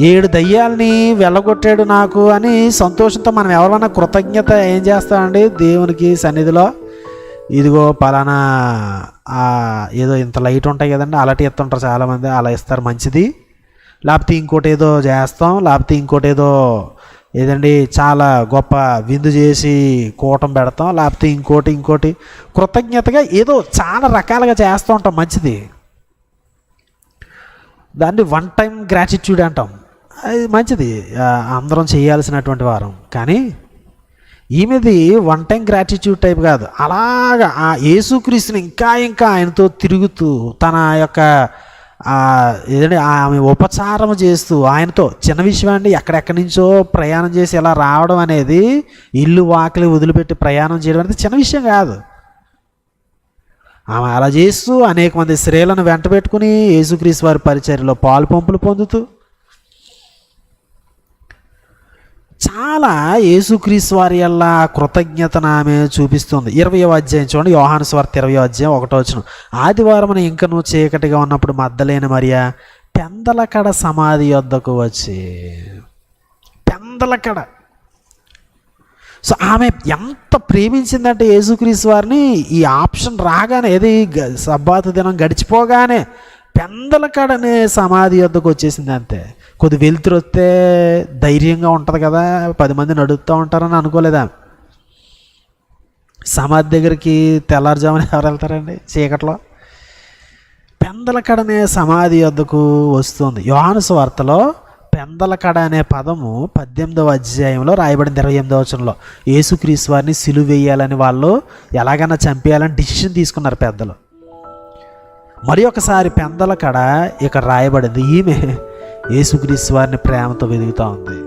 ఏడు దయ్యాల్ని వెళ్ళగొట్టాడు నాకు అని సంతోషంతో మనం ఎవరన్నా కృతజ్ఞత ఏం చేస్తామండి దేవునికి సన్నిధిలో? ఇదిగో పలానా ఏదో ఇంత లైట్ ఉంటాయి కదండి అలాంటి ఇస్తుంటారు చాలామంది అలా ఇస్తారు మంచిది. లేకపోతే ఇంకోటి ఏదో చేస్తాం లేకపోతే ఇంకోటి ఏదో ఏదండి చాలా గొప్ప విందు చేసి కూటం పెడతాం లేకపోతే ఇంకోటి ఇంకోటి. కృతజ్ఞతగా ఏదో చాలా రకాలుగా చేస్తూ ఉంటాం మంచిది. దాన్ని వన్ టైం గ్రాటిట్యూడ్ అంటాం. అది మంచిది. అందరం చేయాల్సినటువంటి వారం. కానీ ఈమెది వన్ టైం గ్రాటిట్యూడ్ టైప్ కాదు. అలాగా ఆ యేసుక్రీస్తుని ఇంకా ఇంకా ఆయనతో తిరుగుతూ తన యొక్క ఏదంటే ఆమె ఉపచారం చేస్తూ ఆయనతో చిన్న విషయం అండి ఎక్కడెక్కడి నుంచో ప్రయాణం చేసి ఇలా రావడం అనేది ఇల్లు వాకిలి వదిలిపెట్టి ప్రయాణం చేయడం అనేది చిన్న విషయం కాదు. ఆమె అలా చేస్తూ అనేక మంది స్త్రీలను వెంట పెట్టుకుని యేసుక్రీస్తు వారి పరిచర్యలో పాలు పంపులు పొందుతూ చాలా యేసుక్రీస్ వారి వల్ల కృతజ్ఞతను ఆమె చూపిస్తుంది. ఇరవై అధ్యాయం చూడండి యోహాను స్వార్థ ఇరవై అధ్యాయం ఒకటో వచ్చిన ఆదివారం ఇంకను చీకటిగా ఉన్నప్పుడు మద్దలేని మరియా పెందలకడ సమాధి వద్దకు వచ్చి. పెందలకడ. సో ఆమె ఎంత ప్రేమించిందంటే యేసుక్రీస్ వారిని ఈ ఆప్షన్ రాగానే ఏది సబ్బాత దినం గడిచిపోగానే పెందల కడనే సమాధి వద్దకు వచ్చేసింది అంతే. కొద్ది వెలుతురు వస్తే ధైర్యంగా ఉంటుంది కదా పది మంది నడుస్తూ ఉంటారని అనుకోలేదా? సమాధి దగ్గరికి తెల్లారుజామున ఎవరు వెళ్తారండి చీకట్లో? పెందలకడనే సమాధి వద్దకు వస్తుంది. యోహాను వార్తలో పెందలకడ అనే పదము పద్దెనిమిదవ అధ్యాయంలో రాయబడింది ఇరవై ఎనిమిదవ వచనంలో. యేసుక్రీస్తు వారిని సిలువ వేయాలని వాళ్ళు ఎలాగైనా చంపేయాలని డిసిషన్ తీసుకున్నారు పెద్దలు. మరి ఒకసారి పెందలకడ ఇక రాయబడింది. ఈమె యేసుగ్రీస్ వారిని ప్రేమతో వెదుగుతూ ఉంది.